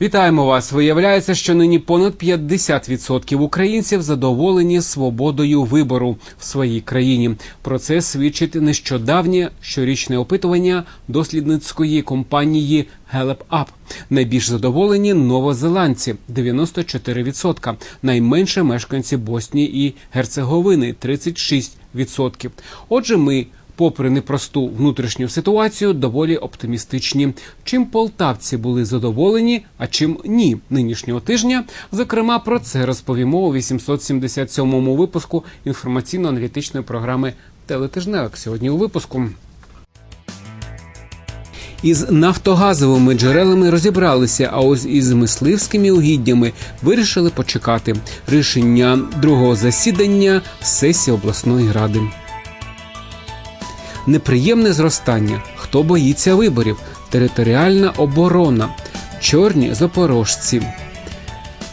Вітаємо вас. Виявляється, що нині понад 50% українців задоволені свободою вибору в своїй країні. Про це свідчить нещодавнє щорічне опитування дослідницької компанії Gallup Up. Найбільш задоволені новозеландці 94%, найменше мешканці Боснії і Герцеговини 36%. Отже, ми попри непросту внутрішню ситуацію, доволі оптимістичні. Чим полтавці були задоволені, а чим ні нинішнього тижня. Зокрема, про це розповімо у 877-му випуску інформаційно-аналітичної програми Телетижневик. Сьогодні у випуску. Із нафтогазовими джерелами розібралися, а ось із мисливськими угіддями вирішили почекати рішення другого засідання сесії обласної ради неприємне зростання. Хто боїться виборів? Територіальна оборона, чорні запорожці,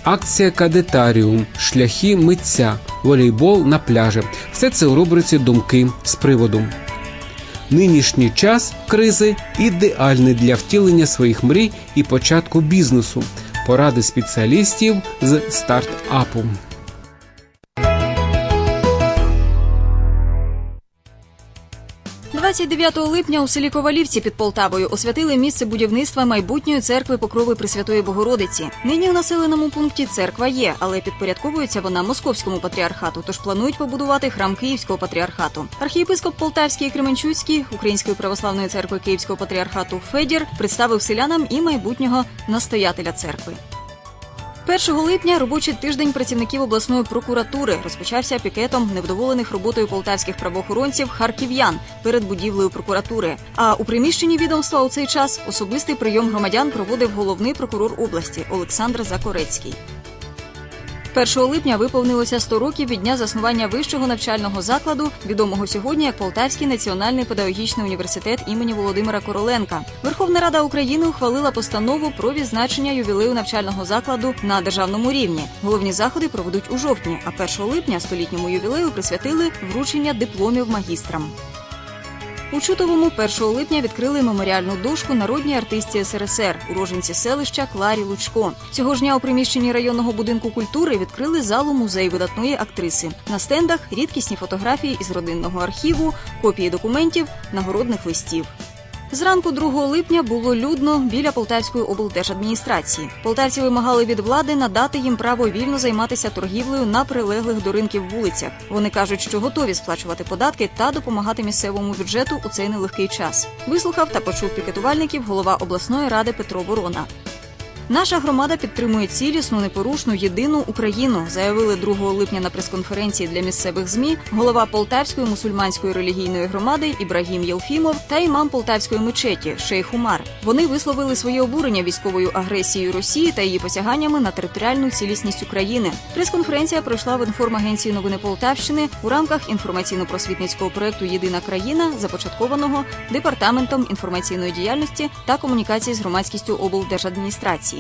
акція Кадетаріум, шляхи митця, волейбол на пляжі. Все це у рубриці Думки з приводу. Нинішній час кризи ідеальний для втілення своїх мрій і початку бізнесу. Поради спеціалістів з стартапу. 29 липня у селі Ковалівці під Полтавою освятили місце будівництва майбутньої церкви Покрови Пресвятої Богородиці. Нині у населеному пункті церква є, але підпорядковується вона московському патріархату. Тож планують побудувати храм Київського патріархату. Архієпископ Полтавський і Кременчуцький Української православної церкви Київського патріархату Федір представив селянам і майбутнього настоятеля церкви. 1 липня робочий тиждень працівників обласної прокуратури розпочався пікетом невдоволених роботою полтавських правоохоронців харків'ян перед будівлею прокуратури. А у приміщенні відомства у цей час особистий прийом громадян проводив головний прокурор області Олександр Закорецький. 1 липня виповнилося 100 років від дня заснування вищого навчального закладу, відомого сьогодні як Полтавський національний педагогічний університет імені Володимира Короленка. Верховна Рада України ухвалила постанову про відзначення ювілею навчального закладу на державному рівні. Головні заходи проведуть у жовтні, а 1 липня столітньому ювілею присвятили вручення дипломів магістрам. У Чутовому 1 липня відкрили меморіальну дошку народній артисті СРСР, уроженці селища Кларі Лучко. Цього ж дня у приміщенні районного будинку культури відкрили залу музею видатної актриси. На стендах рідкісні фотографії із родинного архіву, копії документів, нагородних листів. Зранку 2 липня було людно біля Полтавської облдержадміністрації. Полтавці вимагали від влади надати їм право вільно займатися торгівлею на прилеглих до ринків вулицях. Вони кажуть, що готові сплачувати податки та допомагати місцевому бюджету у цей нелегкий час. Вислухав та почув пікетувальників голова обласної ради Петро Ворона. Наша громада підтримує цілісну, непорушну, єдину Україну, заявили 2 липня на прес-конференції для місцевих змі голова Полтавської мусульманської релігійної громади Ібрагім Єлфімов та імам Полтавської мечеті Шейх Умар. Вони висловили своє обурення військовою агресією Росії та її посяганнями на територіальну цілісність України. Прес-конференція пройшла в інформагенції новини Полтавщини у рамках інформаційно-просвітницького проекту Єдина країна, започаткованого департаментом інформаційної діяльності та комунікації з громадськістю облдержадміністрації.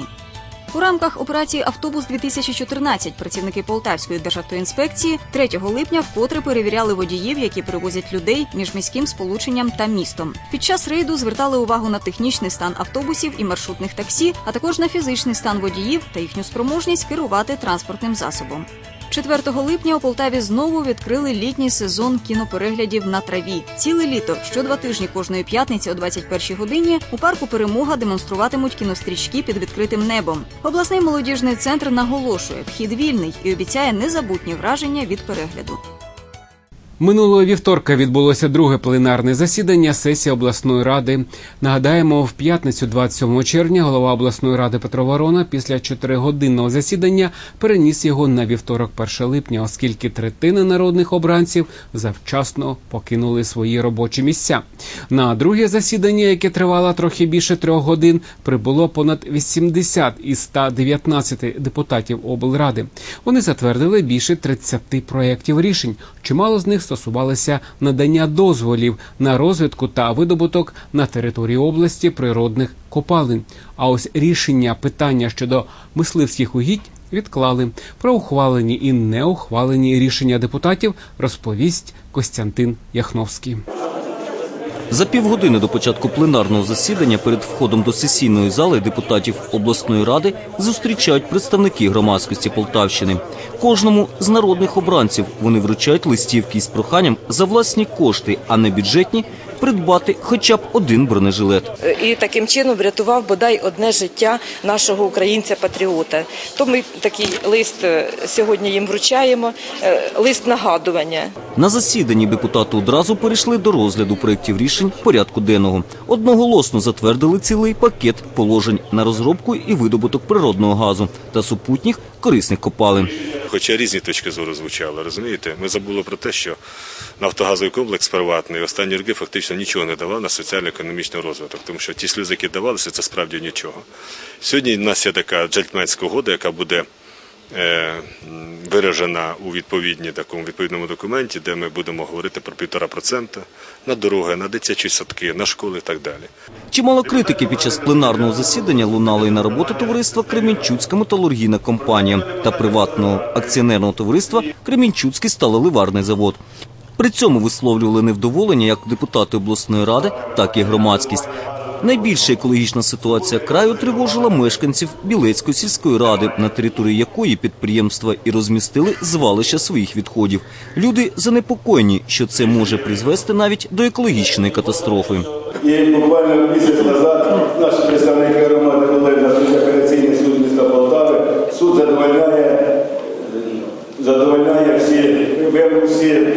У рамках операції Автобус 2014 працівники Полтавської державтоінспекції 3 липня вкотре перевіряли водіїв, які перевозять людей між міським сполученням та містом. Під час рейду звертали увагу на технічний стан автобусів і маршрутних таксі, а також на фізичний стан водіїв та їхню спроможність керувати транспортним засобом. 4 липня у Полтаві знову відкрили літній сезон кінопереглядів на траві. Ціле літо що два тижні кожної п'ятниці о 21 годині у парку перемога демонструватимуть кінострічки під відкритим небом. Обласний молодіжний центр наголошує, вхід вільний і обіцяє незабутні враження від перегляду. Минулого вівторка відбулося друге пленарне засідання сесії обласної ради. Нагадаємо, в п'ятницю, 27 червня, голова обласної ради Петро Ворона після чотиригодинного засідання переніс його на вівторок, 1 липня, оскільки третини народних обранців завчасно покинули свої робочі місця. На друге засідання, яке тривало трохи більше трьох годин, прибуло понад 80 із 119 депутатів облради. Вони затвердили більше 30 проєктів рішень. Чимало з них стосувалися надання дозволів на розвитку та видобуток на території області природних копалин. А ось рішення питання щодо мисливських угідь відклали. Про ухвалені і неухвалені рішення депутатів розповість Костянтин Яхновський. За півгодини до початку пленарного засідання перед входом до сесійної зали депутатів обласної ради зустрічають представники громадськості Полтавщини. Кожному з народних обранців вони вручають листівки із проханням за власні кошти, а не бюджетні, придбати хоча б один бронежилет. і таким чином врятував бодай одне життя нашого українця-патріота. То ми такий лист е, сьогодні їм вручаємо, е, лист нагадування. На засіданні депутати одразу перейшли до розгляду проєктів рішень порядку денного. Одноголосно затвердили цілий пакет положень на розробку і видобуток природного газу та супутніх корисних копалин. Хоча різні точки зору звучали, розумієте? Ми забули про те, що нафтогазовий комплекс приватний останні роки фактично нічого не давав на соціально-економічний розвиток, тому що ті сльози, які давалися, це справді нічого. Сьогодні в нас є така джентльменська угода, яка буде е, виражена у відповідні такому відповідному документі, де ми будемо говорити про півтора процента на дороги, на дитячі садки, на школи і так далі. Чимало критики під час пленарного засідання лунало і на роботу товариства Кремінчуцька металургійна компанія та приватного акціонерного товариства Кремінчуцький сталеливарний завод. При цьому висловлювали невдоволення як депутати обласної ради, так і громадськість. Найбільша екологічна ситуація краю тривожила мешканців Білецької сільської ради, на території якої підприємства і розмістили звалища своїх відходів. Люди занепокоєні, що це може призвести навіть до екологічної катастрофи. І буквально місяць назад наші представники громади були на суді апеляційний суд міста Полтави. Суд задовольняє, задовольняє всі вимоги, всі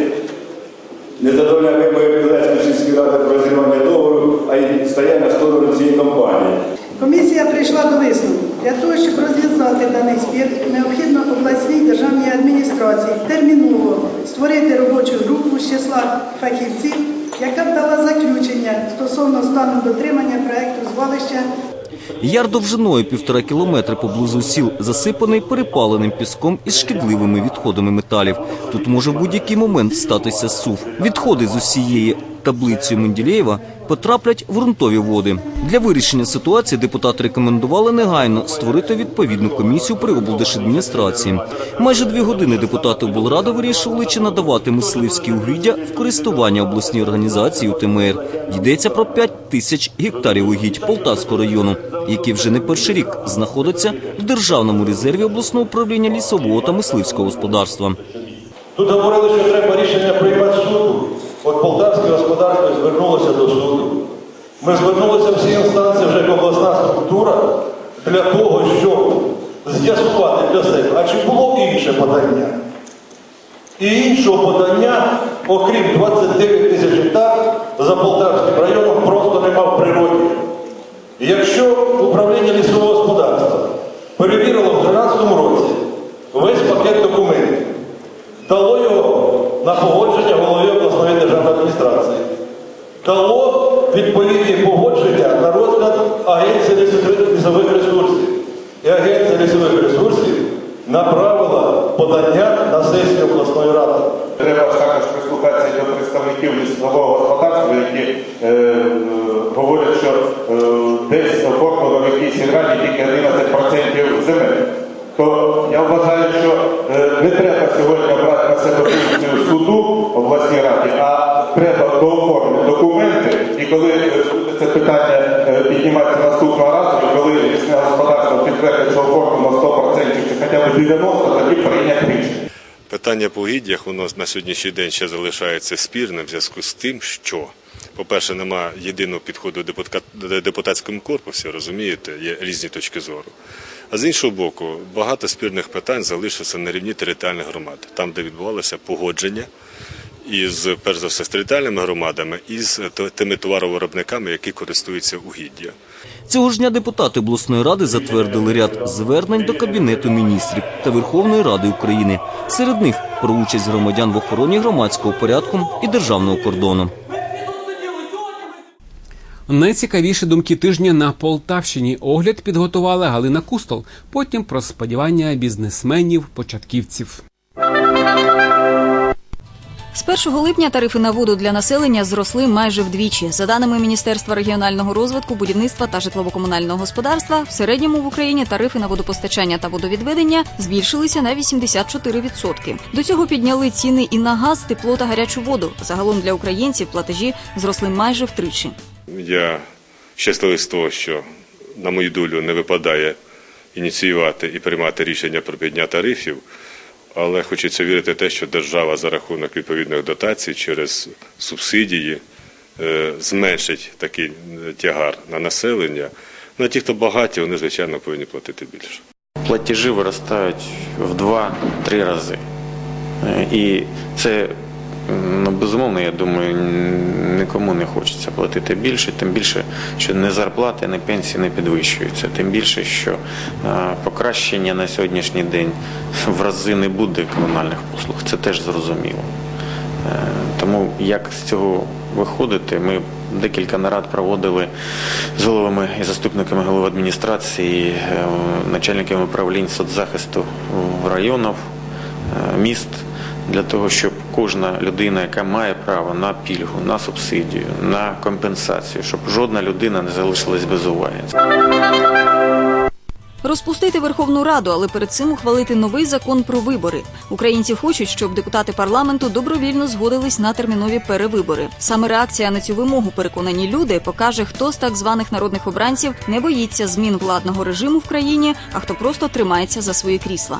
не задовольняє вимоги Білецької сільської ради про розірвання договору, а й стає на сторону цієї компанії. Комісія прийшла до висновку. Для того, щоб розв'язати даний спір, необхідно обласній державній адміністрації терміново створити робочу групу з числа фахівців, яка б дала заключення стосовно стану дотримання проекту звалища Яр довжиною півтора кілометри поблизу сіл засипаний перепаленим піском із шкідливими відходами металів. Тут може в будь-який момент статися сув. Відходи з усієї таблицею Менделєєва потраплять в ґрунтові води. Для вирішення ситуації депутати рекомендували негайно створити відповідну комісію при облдержадміністрації. Майже дві години депутати облради вирішували, чи надавати мисливські угіддя в користування обласній організації УТМР. Йдеться про 5 тисяч гектарів угідь Полтавського району, які вже не перший рік знаходяться в державному резерві обласного управління лісового та мисливського господарства. Тут говорили, що треба рішення приймати суду. От полтавське господарство звернулося до суду. Ми звернулися всі інстанції, вже як обласна структура, для того, щоб з'ясувати для себе, а чи було інше подання. І іншого подання, окрім 29 тисяч гектар, за Полтавським районом просто нема в природі. Якщо управління лісового господарства перевірило в 2013 році весь пакет документів, дало його на погодження голові обласної державної адміністрації, дало відповідні погодження на розгляд Агенції лісових- лісових ресурсів. І Агенція лісових ресурсів направила подання на сесію обласної ради. Треба також прислухатися до представників лісового господарства, які е, е, говорять, що е, десь оформлено в якійсь раді тільки 11% земель. То я вважаю, що е, не треба сьогодні брати на себе функцію суду в обласній раді, а треба дооформити документи, і коли е, буде це питання е, підніматися наступного разу, і коли лісне господарство що 100% чи хоча б 90%, тоді прийняти рішення. Питання по гіддях воно на сьогоднішній день ще залишається спірним в зв'язку з тим, що, по-перше, нема єдиного підходу в депутат- депутатському корпусі, розумієте, є різні точки зору. А з іншого боку, багато спірних питань залишилося на рівні територіальних громад, там, де відбувалося погодження із, перш за все, з територіальними громадами і з тими товаровиробниками, які користуються угіддя. Цього ж дня депутати обласної ради затвердили ряд звернень до Кабінету міністрів та Верховної Ради України. Серед них про участь громадян в охороні громадського порядку і державного кордону. Найцікавіші думки тижня на Полтавщині. Огляд підготувала Галина Кустол. Потім про сподівання бізнесменів, початківців. З 1 липня тарифи на воду для населення зросли майже вдвічі. За даними Міністерства регіонального розвитку, будівництва та житлово-комунального господарства, в середньому в Україні тарифи на водопостачання та водовідведення збільшилися на 84%. До цього підняли ціни і на газ, тепло та гарячу воду. Загалом для українців платежі зросли майже втричі. Я щасливий з того, що на мою долю не випадає ініціювати і приймати рішення про підняття тарифів, але хочеться вірити в те, що держава за рахунок відповідних дотацій через субсидії е, зменшить такий е, тягар на населення. На ті, хто багаті, вони, звичайно, повинні платити більше. платежі виростають в 2-3 рази. Е, І це, ну, безумовно, я думаю, нікому не хочеться платити більше, тим більше, що не зарплати, не пенсії не підвищуються, тим більше, що е, покращення на сьогоднішній день в рази не буде комунальних послуг. Це теж зрозуміло. Е, Тому як з цього виходити, ми декілька нарад проводили з головами і заступниками голови адміністрації, е, начальниками управлінь соцзахисту районів, міст для того, щоб кожна людина, яка має право на пільгу, на субсидію, на компенсацію, щоб жодна людина не залишилась без уваги. Розпустити Верховну Раду, але перед цим ухвалити новий закон про вибори. Українці хочуть, щоб депутати парламенту добровільно згодились на термінові перевибори. Саме реакція на цю вимогу, переконані люди, покаже, хто з так званих народних обранців не боїться змін владного режиму в країні, а хто просто тримається за свої крісла.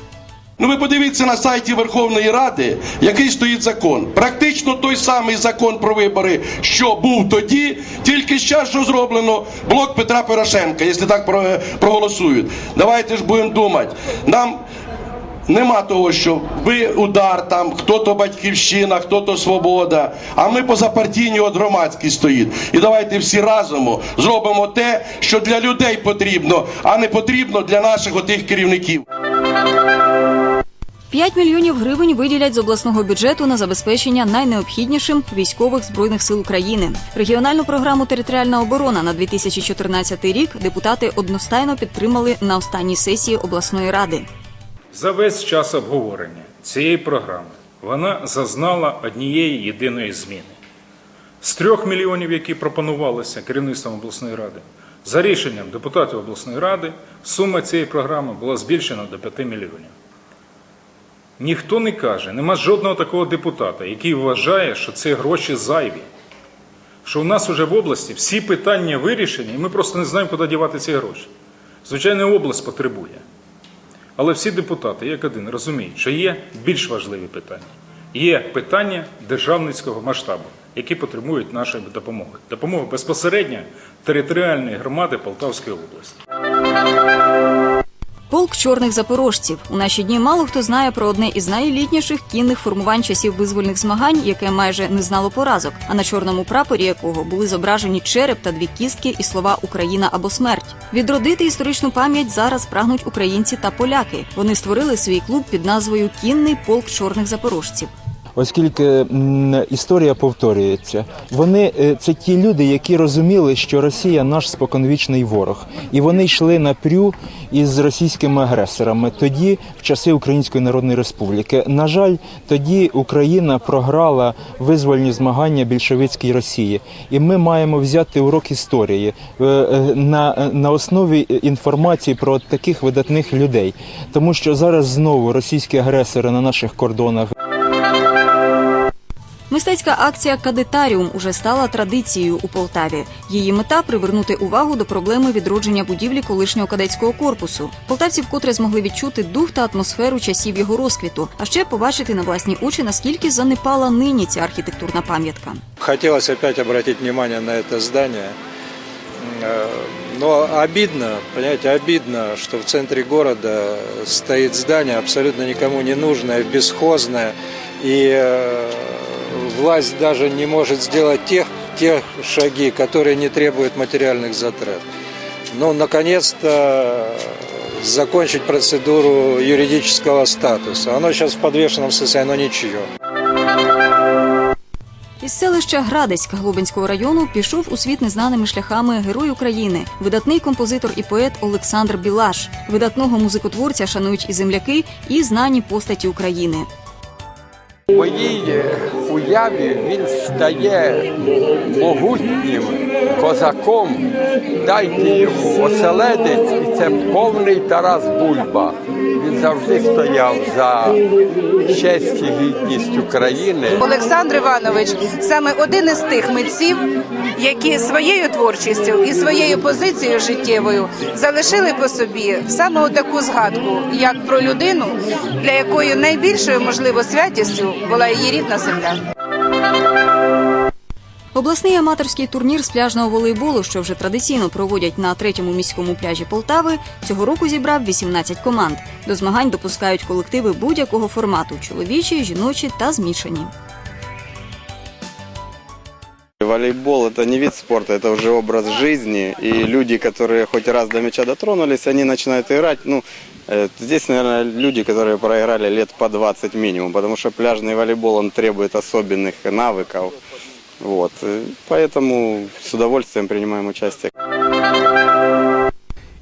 Ну ви подивіться на сайті Верховної Ради, який стоїть закон. Практично той самий закон про вибори, що був тоді, тільки зараз що зроблено блок Петра Порошенка, якщо так проголосують. Давайте ж будемо думати. Нам нема того, що ви удар, там хто-то батьківщина, хто-то свобода. А ми позапартійні от громадські стоїть. І давайте всі разом зробимо те, що для людей потрібно, а не потрібно для наших отих керівників. 5 мільйонів гривень виділять з обласного бюджету на забезпечення найнеобхіднішим військових збройних сил України. Регіональну програму Територіальна оборона на 2014 рік депутати одностайно підтримали на останній сесії обласної ради. За весь час обговорення цієї програми вона зазнала однієї єдиної зміни. З трьох мільйонів, які пропонувалися керівництвом обласної ради, за рішенням депутатів обласної ради, сума цієї програми була збільшена до 5 мільйонів. Ніхто не каже, нема жодного такого депутата, який вважає, що це гроші зайві. Що у нас вже в області всі питання вирішені, і ми просто не знаємо, куди дівати ці гроші. Звичайно, область потребує. Але всі депутати, як один, розуміють, що є більш важливі питання. Є питання державницького масштабу, які потребують нашої допомоги. Допомоги безпосередньо територіальної громади Полтавської області. Полк чорних запорожців у наші дні мало хто знає про одне із найелітніших кінних формувань часів визвольних змагань, яке майже не знало поразок, а на чорному прапорі якого були зображені череп та дві кістки і слова Україна або смерть. Відродити історичну пам'ять зараз прагнуть українці та поляки. Вони створили свій клуб під назвою Кінний полк чорних запорожців. Оскільки історія повторюється. Вони е, це ті люди, які розуміли, що Росія наш споконвічний ворог, і вони йшли на прю із російськими агресорами. Тоді, в часи Української Народної Республіки, на жаль, тоді Україна програла визвольні змагання більшовицькій Росії, і ми маємо взяти урок історії е, е, на, на основі інформації про таких видатних людей, тому що зараз знову російські агресори на наших кордонах. Мистецька акція Кадетаріум уже стала традицією у Полтаві. Її мета привернути увагу до проблеми відродження будівлі колишнього кадетського корпусу. Полтавці вкотре змогли відчути дух та атмосферу часів його розквіту, а ще побачити на власні очі, наскільки занепала нині ця архітектурна пам'ятка. Хотелось опять обратить внимание на это здание. Э, Но обидно, понимаете, обидно, что в центре города стоит здание абсолютно никому не нужное, бесхозное, и э, власть даже не может сделать тех, тех шаги, которые не требуют материальных затрат. Ну, наконец-то закончить процедуру юридического статуса. Оно сейчас в подвешенном состоянии, оно ничье. Із селища Градецька Глобинського району пішов у світ незнаними шляхами герой України, видатний композитор і поет Олександр Білаш. Видатного музикотворця шанують і земляки, і знані постаті України. В моїй уяві він стає могутнім козаком. Дайте йому оселедець, і це повний Тарас Бульба. Він завжди стояв за честь і гідність України. Олександр Іванович саме один із тих митців, які своєю творчістю і своєю позицією життєвою залишили по собі саме таку згадку, як про людину, для якої найбільшою можливо святістю була її рідна земля. Обласний аматорський турнір з пляжного волейболу, що вже традиційно проводять на третьому міському пляжі Полтави, цього року зібрав 18 команд. До змагань допускають колективи будь-якого формату чоловічі, жіночі та змішані. Волейбол это не вид спорта, это уже образ жизни. И люди, которые хоть раз до мяча дотронулись, они начинают играть. Ну, э, здесь, наверное, люди, которые проиграли лет по 20 минимум, потому что пляжный волейбол, он требует особенных навыков. Вот. э, Поэтому с удовольствием принимаем участие.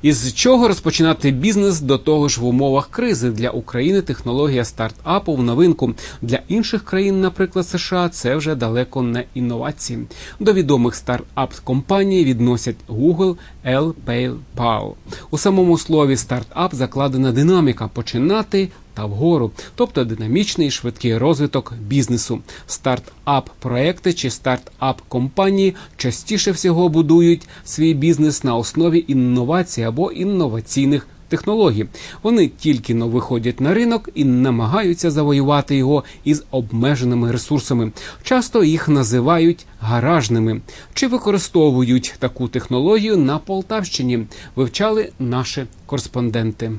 Із чого розпочинати бізнес до того ж в умовах кризи для України технологія стартапу в новинку для інших країн, наприклад США, це вже далеко не інновації. До відомих стартап компаній відносять Google, L, PayPal. У самому слові стартап закладена динаміка починати та вгору, тобто динамічний швидкий розвиток бізнесу. Стартап проекти чи стартап компанії частіше всього будують свій бізнес на основі інновацій або інноваційних технологій. Вони тільки но виходять на ринок і намагаються завоювати його із обмеженими ресурсами. Часто їх називають гаражними. Чи використовують таку технологію на Полтавщині? Вивчали наші кореспонденти.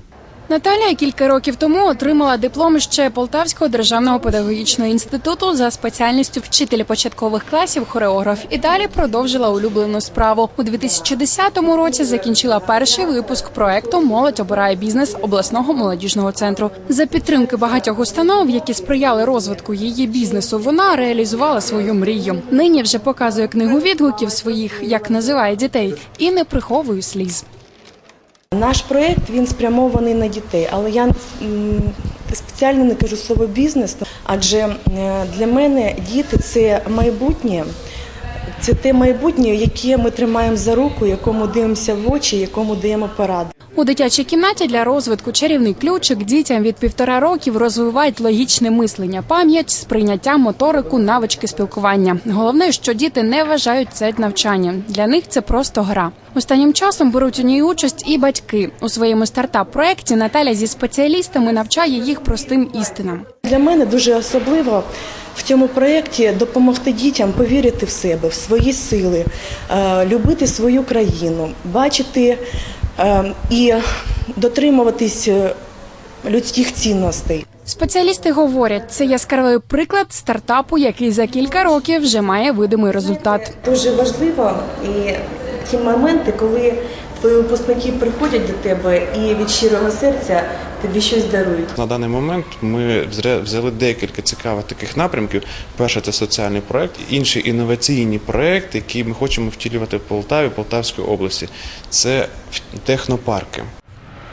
Наталія кілька років тому отримала диплом ще Полтавського державного педагогічного інституту за спеціальністю вчителя початкових класів хореограф і далі продовжила улюблену справу. У 2010 році закінчила перший випуск проекту Молодь обирає бізнес обласного молодіжного центру. За підтримки багатьох установ, які сприяли розвитку її бізнесу, вона реалізувала свою мрію. Нині вже показує книгу відгуків своїх, як називає дітей, і не приховує сліз. Наш проєкт він спрямований на дітей, але я спеціально не кажу слово бізнес, адже е, для мене діти це майбутнє. Це те майбутнє, яке ми тримаємо за руку, якому дивимося в очі, якому даємо поради. У дитячій кімнаті для розвитку чарівний ключик дітям від півтора років розвивають логічне мислення, пам'ять, сприйняття, моторику, навички спілкування. Головне, що діти не вважають це навчанням. Для них це просто гра. Останнім часом беруть у ній участь і батьки. У своєму стартап-проекті Наталя зі спеціалістами навчає їх простим істинам. Для мене дуже особливо в цьому проєкті допомогти дітям повірити в себе, в свої сили, е, любити свою країну, бачити е, і дотримуватись е, людських цінностей. Спеціалісти говорять, це яскравий приклад стартапу, який за кілька років вже має видимий результат. Дуже важливо і ті моменти, коли твої випускники приходять до тебе і від щирого серця тобі щось дарують. На даний момент ми взяли декілька цікавих таких напрямків. Перше це соціальний проект, інший інноваційні проекти, які ми хочемо втілювати в Полтаві, Полтавській області. Це технопарки.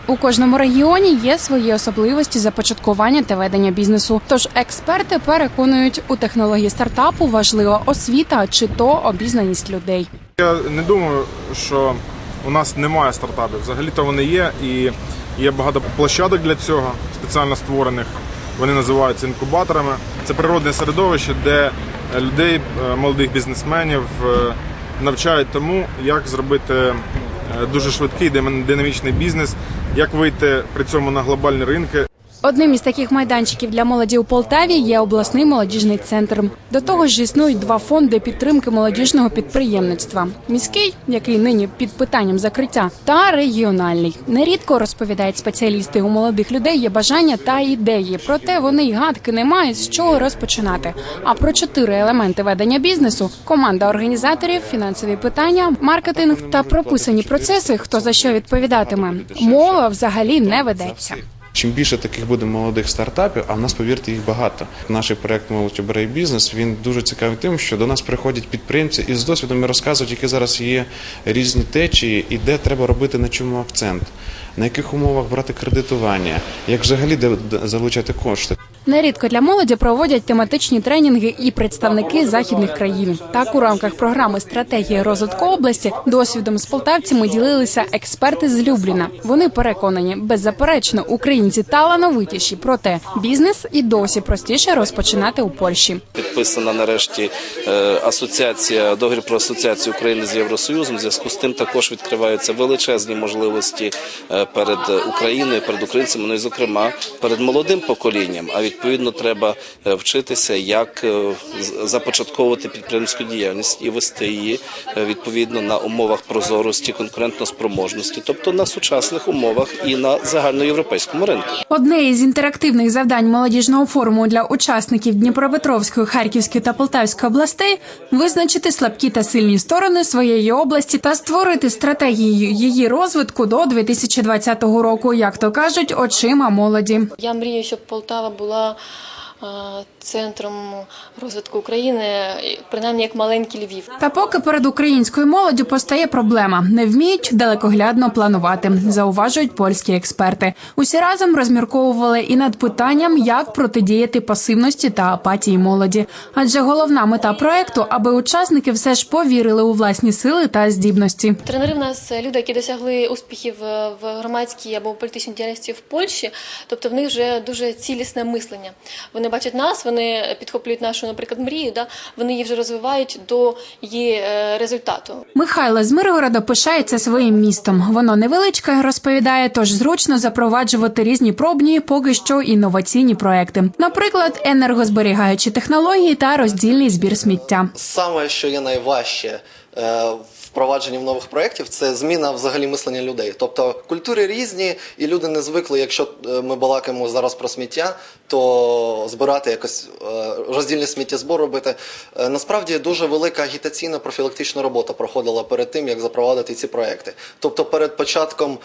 У кожному регіоні є свої особливості започаткування та ведення бізнесу. Тож експерти переконують, у технології стартапу важлива освіта чи то обізнаність людей. Я не думаю, що у нас немає стартапів. Взагалі-то вони є, і є багато площадок для цього, спеціально створених. Вони називаються інкубаторами. Це природне середовище, де людей, е, молодих бізнесменів е, навчають тому, як зробити е, дуже швидкий динамічний бізнес, як вийти при цьому на глобальні ринки. Одним із таких майданчиків для молоді у Полтаві є обласний молодіжний центр. До того ж, існують два фонди підтримки молодіжного підприємництва: міський, який нині під питанням закриття, та регіональний. Нерідко розповідають спеціалісти у молодих людей є бажання та ідеї, проте вони й гадки не мають з чого розпочинати. А про чотири елементи ведення бізнесу: команда організаторів, фінансові питання, маркетинг та прописані процеси, хто за що відповідатиме. Мова взагалі не ведеться. Чим більше таких буде молодих стартапів, а в нас, повірте, їх багато. Наш проект «Молодь обирає бізнес він дуже цікавий тим, що до нас приходять підприємці і з досвідом розказують, які зараз є різні течії і де треба робити на чому акцент, на яких умовах брати кредитування, як взагалі де залучати кошти. Нерідко для молоді проводять тематичні тренінги і представники західних країн. Так у рамках програми стратегії розвитку області досвідом з полтавцями ділилися експерти з Любліна. Вони переконані, беззаперечно, українці талановитіші, проте бізнес і досі простіше розпочинати у Польщі. Підписана нарешті е, асоціація договір про асоціацію України з Євросоюзом. В зв'язку з тим також відкриваються величезні можливості е, перед Україною, перед українцями, ну і зокрема перед молодим поколінням. А відповідно треба е, вчитися, як е, з- започатковувати підприємську діяльність і вести її е, відповідно на умовах прозорості, конкурентноспроможності, тобто на сучасних умовах і на загальноєвропейському ринку. Одне із інтерактивних завдань молодіжного форуму для учасників Дніпропетровської, Харківської та Полтавської областей визначити слабкі та сильні сторони своєї області та створити стратегію її розвитку до 2020 року, як то кажуть, очима молоді. Я мрію, щоб Полтава була 啊。Центром розвитку України, принаймні як маленький Львів. Та поки перед українською молоддю постає проблема, не вміють далекоглядно планувати, зауважують польські експерти. Усі разом розмірковували і над питанням, як протидіяти пасивності та апатії молоді. Адже головна мета проекту, аби учасники все ж повірили у власні сили та здібності. Тренери в нас люди, які досягли успіхів е, в громадській або політичній діяльності в Польщі, тобто в них вже дуже цілісне мислення. Вони бачать нас, вони підхоплюють нашу, наприклад, мрію, да? вони її вже розвивають до її е, результату. Михайло з Миргорода пишається своїм містом. Воно невеличке, розповідає, тож зручно запроваджувати різні пробні, поки що інноваційні проекти. Наприклад, енергозберігаючі технології та роздільний збір сміття. Саме, що є найважче е, в нових проєктів, це зміна взагалі мислення людей. Тобто культури різні, і люди не звикли, якщо е, ми балакаємо зараз про сміття, то збирати якось е, роздільне сміттєзбор робити. Е, Насправді дуже велика агітаційна профілактична робота проходила перед тим, як запровадити ці проекти. Тобто перед початком,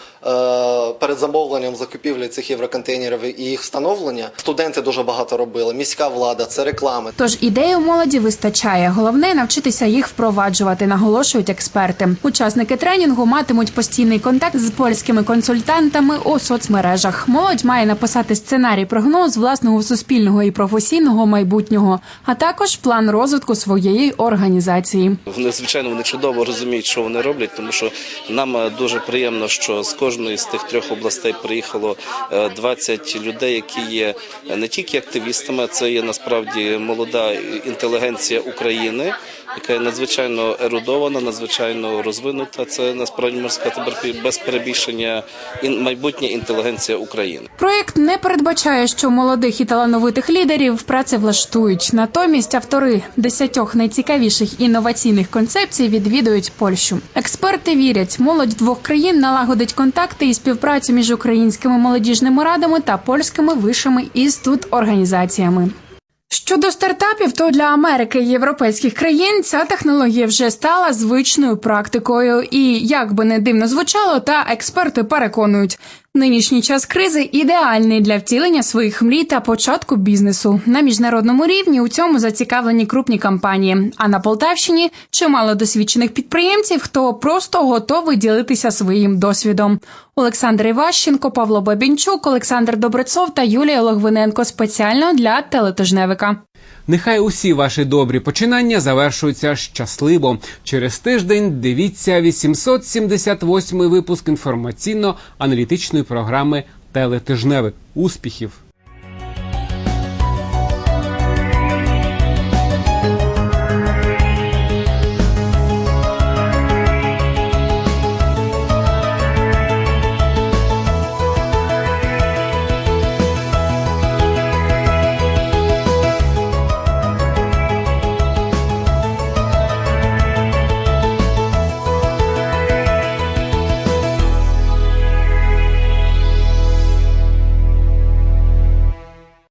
перед замовленням закупівлі цих євроконтейнерів і їх встановлення, студенти дуже багато робили, міська влада, це реклами. Тож ідею молоді вистачає. Головне навчитися їх впроваджувати, наголошують експерти. Учасники тренінгу матимуть постійний контакт з польськими консультантами у соцмережах. Молодь має написати сценарій прогноз власного суспільного і професійного майбутнього, а також план розвитку своєї організації. Вони звичайно вони чудово розуміють, що вони роблять, тому що нам е, дуже приємно, що з кожної з тих трьох областей приїхало е, 20 людей, які є е, не тільки активістами, це є насправді молода інтелігенція України, яка є надзвичайно ерудована, надзвичайно розвинута. Це насправді можна сказати без перебільшення ін- майбутня інтелігенція України. Проєкт не передбачає, що молодих і талановитих лідерів працевлаштують. Натомість автори десятьох найцікавіших інноваційних концепцій відвідують Польщу. Експерти вірять, молодь двох країн налагодить контакти і співпрацю між українськими молодіжними радами та польськими вишими і студорганізаціями. Щодо стартапів, то для Америки і європейських країн ця технологія вже стала звичною практикою. І як би не дивно звучало, та експерти переконують, нинішній час кризи ідеальний для втілення своїх мрій та початку бізнесу. На міжнародному рівні у цьому зацікавлені крупні компанії. А на Полтавщині чимало досвідчених підприємців, хто просто готовий ділитися своїм досвідом. Олександр Іващенко, Павло Бабінчук, Олександр Добрецов та Юлія Логвиненко спеціально для телетижневика. Нехай усі ваші добрі починання завершуються щасливо. Через тиждень дивіться 878 випуск інформаційно-аналітичної програми Телетижневик. Успіхів!